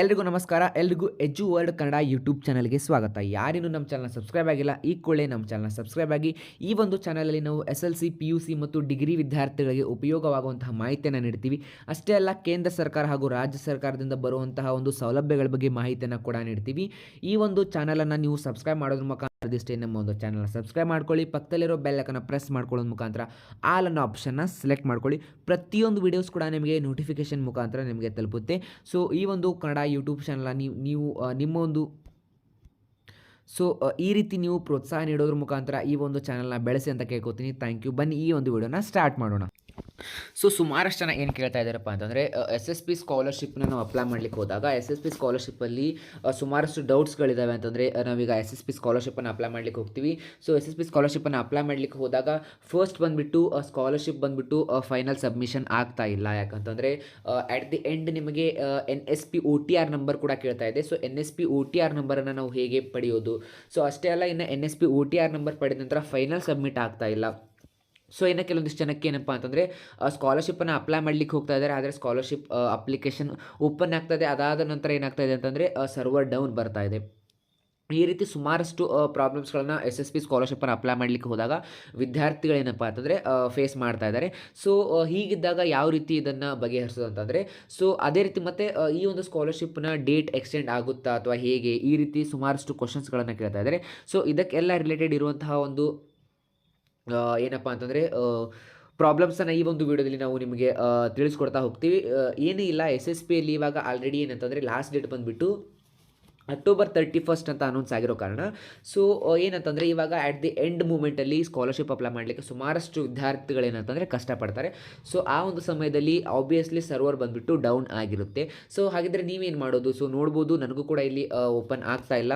ಎಲ್ರಿಗೂ ನಮಸ್ಕಾರ. ಎಲ್ರಿಗೂ ಎಜು ವರ್ಲ್ಡ್ ಕನ್ನಡ ಯೂಟ್ಯೂಬ್ ಚಾನಲ್ಗೆ ಸ್ವಾಗತ. ಯಾರಿನ್ನೂ ನಮ್ಮ ಚಾನಲ್ ಸಬ್ಸ್ಕ್ರೈಬ್ ಆಗಿಲ್ಲ, ಈ ಕೂಡಲೇ ನಮ್ಮ ಚಾನಲ್ ಸಬ್ಸ್ಕ್ರೈಬ್ ಆಗಿ, ಈ ಒಂದು ಚಾನಲಲ್ಲಿ ನಾವು S L C, P U C ಮತ್ತು ಡಿಗ್ರಿ ವಿದ್ಯಾರ್ಥಿಗಳಿಗೆ ಉಪಯೋಗವಾಗುವಂತಹ ಮಾಹಿತಿಯನ್ನು ನೀಡ್ತೀವಿ. ಅಷ್ಟೇ ಅಲ್ಲ, ಕೇಂದ್ರ ಸರ್ಕಾರ ಹಾಗೂ ರಾಜ್ಯ ಸರ್ಕಾರದಿಂದ ಬರುವಂತಹ ಒಂದು ಸೌಲಭ್ಯಗಳ ಬಗ್ಗೆ ಮಾಹಿತಿಯನ್ನು ಕೂಡ ನೀಡ್ತೀವಿ. ಈ ಒಂದು ಚಾನಲನ್ನು ನೀವು ಸಬ್ಸ್ಕ್ರೈಬ್ ಮಾಡೋದ್ರ ಮುಖಾಂತರ ಇದಿಷ್ಟೇ ನಮ್ಮ ಒಂದು ಚಾನಲ್ನ ಸಬ್ಸ್ಕ್ರೈಬ್ ಮಾಡ್ಕೊಳ್ಳಿ, ಪಕ್ಕದಲ್ಲಿರೋ ಬೆಲ್ಲಕ್ಕನ್ನು ಪ್ರೆಸ್ ಮಾಡ್ಕೊಳ್ಳೋದು ಮುಖಾಂತರ ಆಲ್ ಅನ್ನೋ ಆಪ್ಷನ್ನ ಸೆಲೆಕ್ಟ್ ಮಾಡ್ಕೊಳ್ಳಿ. ಪ್ರತಿಯೊಂದು ವೀಡಿಯೋಸ್ ಕೂಡ ನಿಮಗೆ ನೋಟಿಫಿಕೇಶನ್ ಮುಖಾಂತರ ನಿಮಗೆ ತಲುಪುತ್ತೆ. ಸೊ ಈ ಒಂದು ಕನ್ನಡ ಯೂಟ್ಯೂಬ್ ಚಾನಲ್ ನೀವು ನೀವು ನಿಮ್ಮ ಒಂದು ಸೊ ಈ ರೀತಿ ನೀವು ಪ್ರೋತ್ಸಾಹ ನೀಡೋದ್ರ ಮುಖಾಂತರ ಈ ಒಂದು ಚಾನಲ್ನ ಬೆಳೆಸಿ ಅಂತ ಕೇಳ್ಕೊತೀನಿ. ಥ್ಯಾಂಕ್ ಯು ಬನ್ನಿ ಈ ಒಂದು ವಿಡಿಯೋನ ಸ್ಟಾರ್ಟ್ ಮಾಡೋಣ. ಸೊ ಸುಮಾರಷ್ಟು ಜನ ಏನು ಕೇಳ್ತಾ ಇದ್ದಾರಪ್ಪ ಅಂತಂದರೆ ಎಸ್ ಎಸ್ ಪಿ ಸ್ಕಾಲರ್ಶಿಪ್ನ ನಾವು ಅಪ್ಲೈ ಮಾಡಲಿಕ್ಕೆ ಹೋದಾಗ ಎಸ್ ಎಸ್ ಪಿ ಸ್ಕಾಲರ್ಶಿಪ್ಪಲ್ಲಿ ಸುಮಾರಷ್ಟು ಡೌಟ್ಸ್ಗಳಿದ್ದಾವೆ ಅಂತಂದರೆ ನಾವೀಗ ಎಸ್ ಎಸ್ ಪಿ ಸ್ಕಾಲರ್ಶಿಪ್ಪನ್ನು ಅಪ್ಲೈ ಮಾಡ್ಲಿಕ್ಕೆ ಹೋಗ್ತೀವಿ. ಸೊ ಎಸ್ ಎಸ್ ಪಿ ಸ್ಕಾಲರ್ಶಿಪ್ಪನ್ನು ಅಪ್ಲೈ ಮಾಡಲಿಕ್ಕೆ ಹೋದಾಗ ಫಸ್ಟ್ ಬಂದುಬಿಟ್ಟು ಸ್ಕಾಲರ್ಶಿಪ್ ಬಂದುಬಿಟ್ಟು ಫೈನಲ್ ಸಬ್ಮಿಷನ್ ಆಗ್ತಾ ಇಲ್ಲ. ಯಾಕಂತಂದರೆ ಅಟ್ ದಿ ಎಂಡ್ ನಿಮಗೆ N S P O T R number ಕೂಡ ಕೇಳ್ತಾ ಇದೆ. So N S P O T R ನಂಬರನ್ನು ನಾವು ಹೇಗೆ ಪಡೆಯೋದು? ಸೊ ಅಷ್ಟೇ ಅಲ್ಲ, ಇನ್ನು N S P O T R number ಪಡೆದ ನಂತರ ಫೈನಲ್ ಸಬ್ಮಿಟ್ ಆಗ್ತಾ ಇಲ್ಲ. ಸೊ ಇನ್ನು ಕೆಲವೊಂದಿಷ್ಟು ಜನಕ್ಕೆ ಏನಪ್ಪ ಅಂತಂದರೆ ಸ್ಕಾಲರ್ಶಿಪ್ಪನ್ನು ಅಪ್ಲೈ ಮಾಡ್ಲಿಕ್ಕೆ ಹೋಗ್ತಾ ಇದ್ದಾರೆ, ಆದರೆ ಸ್ಕಾಲರ್ಶಿಪ್ ಅಪ್ಲಿಕೇಶನ್ ಓಪನ್ ಆಗ್ತದೆ. ಅದಾದ ನಂತರ ಏನಾಗ್ತಾ ಇದೆ ಅಂತಂದರೆ ಸರ್ವರ್ ಡೌನ್ ಬರ್ತಾ ಇದೆ. ಈ ರೀತಿ ಸುಮಾರಷ್ಟು ಪ್ರಾಬ್ಲಮ್ಸ್ಗಳನ್ನ ಎಸ್ ಎಸ್ ಪಿ ಸ್ಕಾಲರ್ಶಿಪ್ಪನ್ನು ಅಪ್ಲೈ ಮಾಡಲಿಕ್ಕೆ ಹೋದಾಗ ವಿದ್ಯಾರ್ಥಿಗಳೇನಪ್ಪ ಅಂತಂದರೆ ಫೇಸ್ ಮಾಡ್ತಾ ಇದ್ದಾರೆ. ಸೊ ಹೀಗಿದ್ದಾಗ ಯಾವ ರೀತಿ ಇದನ್ನು ಬಗೆಹರಿಸೋದು ಅಂತಂದರೆ ಸೊ ಅದೇ ರೀತಿ ಮತ್ತು ಈ ಒಂದು ಸ್ಕಾಲರ್ಶಿಪ್ನ ಡೇಟ್ ಎಕ್ಸ್ಟೆಂಡ್ ಆಗುತ್ತಾ ಅಥವಾ ಹೇಗೆ, ಈ ರೀತಿ ಸುಮಾರಷ್ಟು ಕ್ವಶನ್ಸ್ಗಳನ್ನು ಕೇಳ್ತಾ ಇದ್ದಾರೆ. ಸೊ ಇದಕ್ಕೆಲ್ಲ ರಿಲೇಟೆಡ್ ಇರುವಂತಹ ಒಂದು ಏನಪ್ಪ ಅಂತಂದರೆ ಪ್ರಾಬ್ಲಮ್ಸನ್ನು ಈ ಒಂದು ವಿಡಿಯೋದಲ್ಲಿ ನಾವು ನಿಮಗೆ ತಿಳಿಸ್ಕೊಡ್ತಾ ಹೋಗ್ತೀವಿ. ಏನೂ ಇಲ್ಲ ಎಸ್ ಎಸ್ ಪಿಯಲ್ಲಿ ಇವಾಗ ಆಲ್ರೆಡಿ ಏನಂತಂದರೆ ಲಾಸ್ಟ್ ಡೇಟ್ ಬಂದುಬಿಟ್ಟು ಅಕ್ಟೋಬರ್ ತರ್ಟಿ ಫಸ್ಟ್ ಅಂತ ಅನೌನ್ಸ್ ಆಗಿರೋ ಕಾರಣ. ಸೊ ಏನಂತಂದರೆ ಇವಾಗ ಆ್ಯಟ್ ದಿ ಎಂಡ್ ಮೂಮೆಂಟಲ್ಲಿ ಸ್ಕಾಲರ್ಶಿಪ್ ಅಪ್ಲೈ ಮಾಡಲಿಕ್ಕೆ ಸುಮಾರಷ್ಟು ವಿದ್ಯಾರ್ಥಿಗಳೇನಂತಂದರೆ ಕಷ್ಟಪಡ್ತಾರೆ. ಸೊ ಆ ಒಂದು ಸಮಯದಲ್ಲಿ ಆಬ್ವಿಯಸ್ಲಿ ಸರ್ವರ್ ಬಂದುಬಿಟ್ಟು ಡೌನ್ ಆಗಿರುತ್ತೆ. ಸೊ ಹಾಗಿದ್ರೆ ನೀವೇನು ಮಾಡೋದು? ಸೊ ನೋಡ್ಬೋದು, ನನಗೂ ಕೂಡ ಇಲ್ಲಿ ಓಪನ್ ಆಗ್ತಾ ಇಲ್ಲ.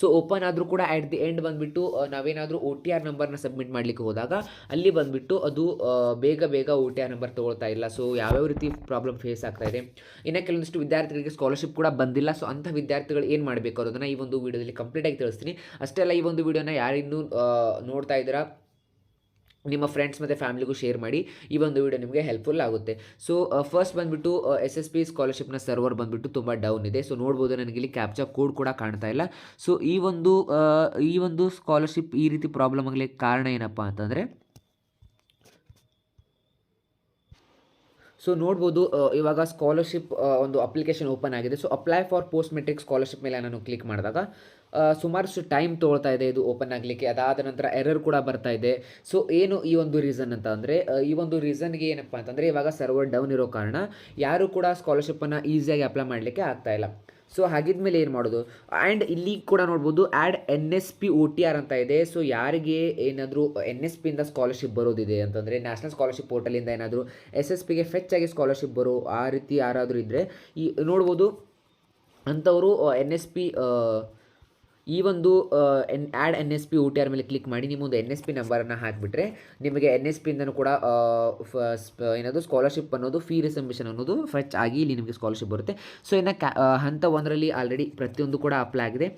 ಸೊ ಓಪನ್ ಆದರೂ ಕೂಡ ಆ್ಯಟ್ ದಿ ಎಂಡ್ ಬಂದುಬಿಟ್ಟು ನಾವೇನಾದರೂ ಒ ಟಿ ಆರ್ ನಂಬರ್ನ ಸಬ್ಮಿಟ್ ಮಾಡಲಿಕ್ಕೆ ಹೋದಾಗ, ಅಲ್ಲಿ ಬಂದುಬಿಟ್ಟು ಅದು ಬೇಗ ಬೇಗ ಒ ಟಿ ಆರ್ ನಂಬರ್ ತೊಗೊಳ್ತಾ ಇಲ್ಲ. ಸೊ ಯಾವ್ಯಾವ ರೀತಿ ಪ್ರಾಬ್ಲಮ್ ಫೇಸ್ ಆಗ್ತಾ ಇದೆ. ಇನ್ನು ಕೆಲವೊಂದಿಷ್ಟು ವಿದ್ಯಾರ್ಥಿಗಳಿಗೆ ಸ್ಕಾಲರ್ಶಿಪ್ ಕೂಡ ಬಂದಿಲ್ಲ. ಸೊ ಅಂಥ ವಿದ್ಯಾರ್ಥಿಗಳು ಏನು ಮಾಡಬೇಕು ಅನ್ನೋದನ್ನು ಈ ಒಂದು ವೀಡಿಯೋದಲ್ಲಿ ಕಂಪ್ಲೀಟಾಗಿ ತಿಳಿಸ್ತೀನಿ. ಅಷ್ಟೇ ಅಲ್ಲ, ಈ ಒಂದು ವಿಡಿಯೋನ ಯಾರಿನ್ನೂ ನೋಡ್ತಾ ಇದ್ದೀರಾ? ನಿಮ್ಮ ಫ್ರೆಂಡ್ಸ್ ಮತ್ತು ಫ್ಯಾಮಿಲಿಗೂ ಶೇರ್ ಮಾಡಿ ಈ ಒಂದು ವಿಡಿಯೋ ನಿಮಗೆ ಹೆಲ್ಪ್ಫುಲ್ ಆಗುತ್ತೆ. ಸೊ ಫಸ್ಟ್ ಬಂದುಬಿಟ್ಟು ಎಸ್ ಎಸ್ ಪಿ ಸ್ಕಾಲರ್ಶಿಪ್ನ ಸರ್ವರ್ ಬಂದುಬಿಟ್ಟು ತುಂಬ ಡೌನ್ ಇದೆ. ಸೊ ನೋಡ್ಬೋದು ನನಗೆ ಇಲ್ಲಿ ಕ್ಯಾಪ್ಚಾ ಕೋಡ್ ಕೂಡ ಕಾಣ್ತಾ ಇಲ್ಲ. ಸೊ ಈ ಒಂದು ಈ ಒಂದು ಸ್ಕಾಲರ್ಶಿಪ್ ಈ ರೀತಿ ಪ್ರಾಬ್ಲಮ್ ಆಗಲಿಕ್ಕೆ ಕಾರಣ ಏನಪ್ಪ ಅಂತಂದರೆ ಸೊ ನೋಡ್ಬೋದು ಇವಾಗ ಸ್ಕಾಲರ್ಶಿಪ್ ಒಂದು ಅಪ್ಲಿಕೇಶನ್ ಓಪನ್ ಆಗಿದೆ. So apply for post matric scholarship ಮೇಲೆ ನಾನು ಕ್ಲಿಕ್ ಮಾಡಿದಾಗ ಸುಮಾರಷ್ಟು ಟೈಮ್ ತೊಗೊಳ್ತಾ ಇದೆ, ಇದು ಓಪನ್ ಆಗಲಿಕ್ಕೆ. ಅದಾದ ನಂತರ ಎರರ್ ಕೂಡ ಬರ್ತಾ ಇದೆ. ಸೊ ಏನು ಈ ಒಂದು ರೀಸನ್ ಅಂತ ಅಂದರೆ ಈ ಒಂದು ರೀಸನ್ಗೆ ಏನಪ್ಪ ಅಂತಂದರೆ ಇವಾಗ ಸರ್ವರ್ ಡೌನ್ ಇರೋ ಕಾರಣ ಯಾರು ಕೂಡ ಸ್ಕಾಲರ್ಶಿಪ್ಪನ್ನು ಈಸಿಯಾಗಿ ಅಪ್ಲೈ ಮಾಡಲಿಕ್ಕೆ ಆಗ್ತಾ ಇಲ್ಲ. ಸೊ ಹಾಗಿದ್ಮೇಲೆ ಏನು ಮಾಡೋದು? ಆ್ಯಂಡ್ ಇಲ್ಲಿ ಕೂಡ ನೋಡ್ಬೋದು add N S P O T R ಅಂತ ಇದೆ. ಸೊ ಯಾರಿಗೆ ಏನಾದರೂ ಎನ್ ಎಸ್ ಪಿಯಿಂದ ಸ್ಕಾಲರ್ಶಿಪ್ ಬರೋದಿದೆ ಅಂತಂದರೆ ನ್ಯಾಷನಲ್ ಸ್ಕಾಲರ್ಶಿಪ್ ಪೋರ್ಟಲಿಂದ ಏನಾದರೂ ಎಸ್ ಎಸ್ ಪಿಗೆ ಫೆಚ್ ಆಗಿ ಸ್ಕಾಲರ್ಶಿಪ್ ಬರೋ ಆ ರೀತಿ ಯಾರಾದರೂ ಇದ್ದರೆ ಈ ನೋಡ್ಬೋದು, ಅಂಥವರು ಎನ್ ಎಸ್ ಪಿ ಈ ಒಂದು N add N S P U T R ಮೇಲೆ ಕ್ಲಿಕ್ ಮಾಡಿ ನಿಮ್ಮೊಂದು ಎನ್ ಎಸ್ ಪಿ ನಂಬರನ್ನು ಹಾಕಿಬಿಟ್ರೆ ನಿಮಗೆ ಎನ್ ಎಸ್ ಪಿಯಿಂದನೂ ಕೂಡ ಏನದು ಸ್ಕಾಲರ್ಶಿಪ್ ಅನ್ನೋದು ಫೀ ರಿಸಂಬಿಷನ್ ಅನ್ನೋದು ಫೆಚ್ ಆಗಿ ಇಲ್ಲಿ ನಿಮಗೆ ಸ್ಕಾಲರ್ಶಿಪ್ ಬರುತ್ತೆ. ಸೊ ಇನ್ನು ಹಂತ ಒಂದರಲ್ಲಿ ಆಲ್ರೆಡಿ ಪ್ರತಿಯೊಂದು ಕೂಡ ಅಪ್ಲೈ ಆಗಿದೆ.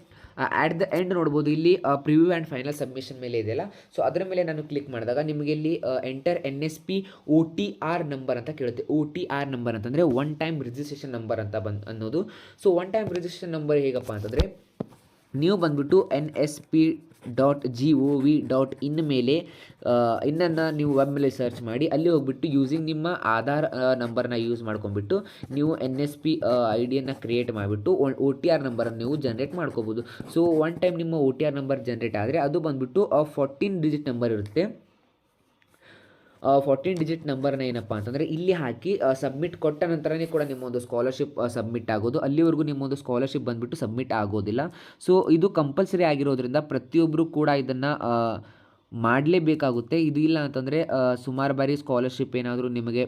ಆ್ಯಟ್ ದ ಎಂಡ್ ನೋಡ್ಬೋದು ಇಲ್ಲಿ ಪ್ರಿವ್ಯೂ ಆ್ಯಂಡ್ ಫೈನಲ್ ಸಬ್ಮಿಷನ್ ಮೇಲೆ ಇದೆಯಲ್ಲ ಸೊ ಅದರ ಮೇಲೆ ನಾನು ಕ್ಲಿಕ್ ಮಾಡಿದಾಗ ನಿಮಗೆ ಇಲ್ಲಿ enter N S P O T R number ಅಂತ ಕೇಳುತ್ತೆ. ಒ ಟಿ ಆರ್ ನಂಬರ್ ಅಂತಂದರೆ ಒನ್ ಟೈಮ್ ರಿಜಿಸ್ಟ್ರೇಷನ್ ನಂಬರ್ ಅಂತ ಬಂದು ಅನ್ನೋದು. So one time registration number ಹೇಗಪ್ಪ ಅಂತಂದರೆ ನೀವು ಬಂದುಬಿಟ್ಟು N S P dot G O V dot in ಮೇಲೆ ಇನ್ನನ್ನು ನೀವು ವೆಬ್ ಮೇಲೆ ಸರ್ಚ್ ಮಾಡಿ, ಅಲ್ಲಿ ಹೋಗ್ಬಿಟ್ಟು ಯೂಸಿಂಗ್ ನಿಮ್ಮ ಆಧಾರ್ ನಂಬರ್ನ ಯೂಸ್ ಮಾಡ್ಕೊಂಡ್ಬಿಟ್ಟು ನೀವು ಎನ್ ಎಸ್ ಪಿ ಐ ಡಿಯನ್ನು ಕ್ರಿಯೇಟ್ ಮಾಡಿಬಿಟ್ಟು ಒ ಟಿ ಆರ್ ನಂಬರನ್ನು ನೀವು ಜನ್ರೇಟ್ ಮಾಡ್ಕೋಬೋದು. ಸೊ ಒನ್ ಟೈಮ್ ನಿಮ್ಮ O T R number generate ಆದರೆ ಅದು ಬಂದುಬಿಟ್ಟು ಫೋರ್ಟೀನ್ ಡಿಜಿಟ್ ನಂಬರ್ ಇರುತ್ತೆ. ಫೋರ್ಟೀನ್ ಡಿಜಿಟ್ ನಂಬರ್ನ ಏನಪ್ಪ ಅಂತಂದರೆ ಇಲ್ಲಿ ಹಾಕಿ ಸಬ್ಮಿಟ್ ಕೊಟ್ಟ ನಂತರನೇ ಕೂಡ ನಿಮ್ಮೊಂದು ಸ್ಕಾಲರ್ಶಿಪ್ ಸಬ್ಮಿಟ್ ಆಗೋದು. ಅಲ್ಲಿವರೆಗೂ ನಿಮ್ಮೊಂದು ಸ್ಕಾಲರ್ಶಿಪ್ ಬಂದುಬಿಟ್ಟು ಸಬ್ಮಿಟ್ ಆಗೋದಿಲ್ಲ. ಸೊ ಇದು ಕಂಪಲ್ಸರಿ ಆಗಿರೋದ್ರಿಂದ ಪ್ರತಿಯೊಬ್ಬರು ಕೂಡ ಇದನ್ನು ಮಾಡಲೇಬೇಕಾಗುತ್ತೆ. ಇದು ಇಲ್ಲ ಅಂತಂದರೆ ಸುಮಾರು ಬಾರಿ ಸ್ಕಾಲರ್ಶಿಪ್ ಏನಾದರೂ ನಿಮಗೆ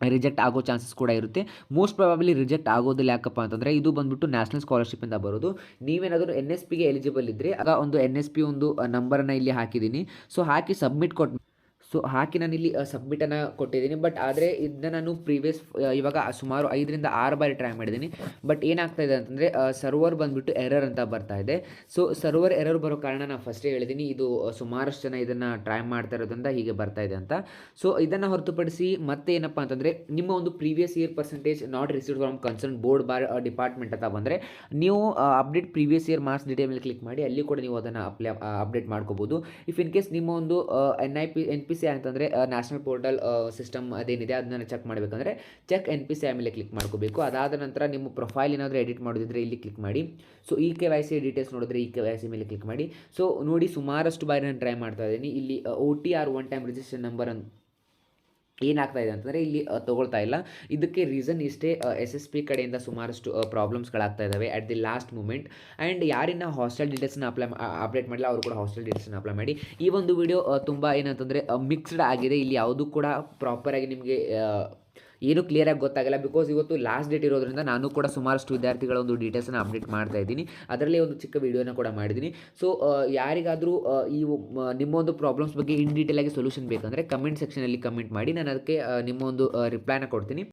ರಿಜೆಕ್ಟ್ ಆಗೋ ಚಾನ್ಸಸ್ ಕೂಡ ಇರುತ್ತೆ. ಮೋಸ್ಟ್ ಪ್ರಾಬಬ್ಲಿ ರಿಜೆಕ್ಟ್ ಆಗೋದಿಲ್ಲ ಯಾಕಪ್ಪ ಅಂತಂದರೆ ಇದು ಬಂದ್ಬಿಟ್ಟು ನ್ಯಾಷನಲ್ ಸ್ಕಾಲರ್ಶಿಪಿಂದ ಬರೋದು. ನೀವೇನಾದರೂ ಎನ್ ಎಸ್ ಪಿಗೆ ಎಲಿಜಿಬಲ್ ಇದ್ದರೆ ಆಗ ಒಂದು ಎನ್ ಎಸ್ ಪಿ ಒಂದು ನಂಬರನ್ನು ಇಲ್ಲಿ ಹಾಕಿದ್ದೀನಿ. ಸೊ ಹಾಕಿ ಸಬ್ಮಿಟ್ ಕೊಟ್ಟು ಸೊ ಹಾಕಿ ನಾನು ಇಲ್ಲಿ ಸಬ್ಮಿಟನ್ನು ಕೊಟ್ಟಿದ್ದೀನಿ. ಬಟ್ ಆದರೆ ಇದನ್ನ ನಾನು ಪ್ರೀವಿಯಸ್ ಇವಾಗ ಸುಮಾರು ಐದರಿಂದ ಆರು ಬಾರಿ ಟ್ರೈ ಮಾಡಿದ್ದೀನಿ. ಬಟ್ ಏನಾಗ್ತಾ ಇದೆ ಅಂತಂದರೆ ಸರ್ವರ್ ಬಂದುಬಿಟ್ಟು ಎರರ್ ಅಂತ ಬರ್ತಾ ಇದೆ. ಸೊ ಸರ್ವರ್ ಎರರ್ ಬರೋ ಕಾರಣ ನಾನು ಫಸ್ಟೇ ಹೇಳಿದ್ದೀನಿ ಇದು ಸುಮಾರಷ್ಟು ಜನ ಇದನ್ನು ಟ್ರೈ ಮಾಡ್ತಾ ಇರೋದ್ರಿಂದ ಹೀಗೆ ಬರ್ತಾ ಇದೆ ಅಂತ. ಸೊ ಇದನ್ನು ಹೊರತುಪಡಿಸಿ ಮತ್ತೆ ಏನಪ್ಪ ಅಂತಂದರೆ, ನಿಮ್ಮ ಒಂದು previous year percentage not received from concern board bar department ಅಂತ ಬಂದರೆ, ನೀವು update previous year marks detail ಮೇಲೆ ಕ್ಲಿಕ್ ಮಾಡಿ, ಅಲ್ಲಿ ಕೂಡ ನೀವು ಅದನ್ನು ಅಪ್ಲೈ ಅಪ್ಡೇಟ್ ಮಾಡ್ಕೋಬೋದು. ಇಫ್ ಇನ್ ಕೇಸ್ ನಿಮ್ಮ ಒಂದು N I P N P C ಅಂತಂದರೆ ನ್ಯಾಷನಲ್ ಪೋರ್ಟಲ್ ಸಿಸ್ಟಮ್ ಅದೇನಿದೆ, ಅದನ್ನ ಚೆಕ್ ಮಾಡಬೇಕಂದ್ರೆ ಚೆಕ್ ಎನ್ ಪಿ ಸಿ ಮೇಲೆ ಕ್ಲಿಕ್ ಮಾಡ್ಕೋಬೇಕು. ಅದಾದ ನಂತರ ನಿಮ್ಮ ಪ್ರೊಫೈಲ್ ಏನಾದರೂ ಎಡಿಟ್ ಮಾಡೋದಿದ್ರೆ ಇಲ್ಲಿ ಕ್ಲಿಕ್ ಮಾಡಿ. So E K Y C details ನೋಡಿದ್ರೆ ಇ ಕೆ ವೈ ಸಿ ಮೇಲೆ ಕ್ಲಿಕ್ ಮಾಡಿ. ಸೊ ನೋಡಿ ಸುಮಾರಷ್ಟು ಬಾರಿ ನಾನು ಟ್ರೈ ಮಾಡ್ತಾ ಇದ್ದೀನಿ. ಇಲ್ಲಿ O T R one time registration number ಅಂತ ಏನಾಗ್ತಾ ಇದೆ ಅಂತಂದರೆ ಇಲ್ಲಿ ತೊಗೊಳ್ತಾ ಇಲ್ಲ. ಇದಕ್ಕೆ ರೀಸನ್ ಇಷ್ಟೇ ಎಸ್ ಎಸ್ ಪಿ ಕಡೆಯಿಂದ ಸುಮಾರಷ್ಟು ಪ್ರಾಬ್ಲಮ್ಸ್ಗಳಾಗ್ತಾ ಇದ್ದಾವೆ at the last moment and ಯಾರಿನ hostel ಡೀಟೇಲ್ಸ್ನ ಅಪ್ಲೈ ಅಪ್ಡೇಟ್ ಮಾಡಿಲ್ಲ ಅವರು ಕೂಡ ಹಾಸ್ಟೆಲ್ ಡೀಟೇಲ್ಸ್ನ ಅಪ್ಲೈ ಮಾಡಿ. ಈ ಒಂದು ವಿಡಿಯೋ ತುಂಬ ಏನಂತಂದರೆ ಮಿಕ್ಸ್ಡ್ ಆಗಿದೆ. ಇಲ್ಲಿ ಯಾವುದೂ ಕೂಡ ಪ್ರಾಪರಾಗಿ ನಿಮಗೆ ಏನು ಕ್ಲಿಯರಾಗಿ ಗೊತ್ತಾಗಲ್ಲ ಬಿಕಾಸ್ ಇವತ್ತು ಲಾಸ್ಟ್ ಡೇಟ್ ಇರೋದ್ರಿಂದ ನಾನು ಕೂಡ ಸುಮಾರಷ್ಟು ವಿದ್ಯಾರ್ಥಿಗಳ ಒಂದು ಡೀಟೇಲ್ಸನ್ನು ಅಪ್ಡೇಟ್ ಮಾಡ್ತಾ ಇದ್ದೀನಿ. ಅದರಲ್ಲಿ ಒಂದು ಚಿಕ್ಕ ವಿಡಿಯೋನ ಕೂಡ ಮಾಡಿದ್ದೀನಿ. ಸೊ ಯಾರಿಗಾದರೂ ಈ ನಿಮ್ಮ ಒಂದು ಪ್ರಾಬ್ಲಮ್ಸ್ ಬಗ್ಗೆ ಇನ್ ಡೀಟೇಲ್ ಆಗಿ ಸೊಲ್ಯೂಷನ್ ಬೇಕಂದರೆ ಕಮೆಂಟ್ ಸೆಕ್ಷನಲ್ಲಿ ಕಮೆಂಟ್ ಮಾಡಿ. ನಾನು ಅದಕ್ಕೆ ನಿಮ್ಮ ಒಂದು ರಿಪ್ಲೈನ ಕೊಡ್ತೀನಿ.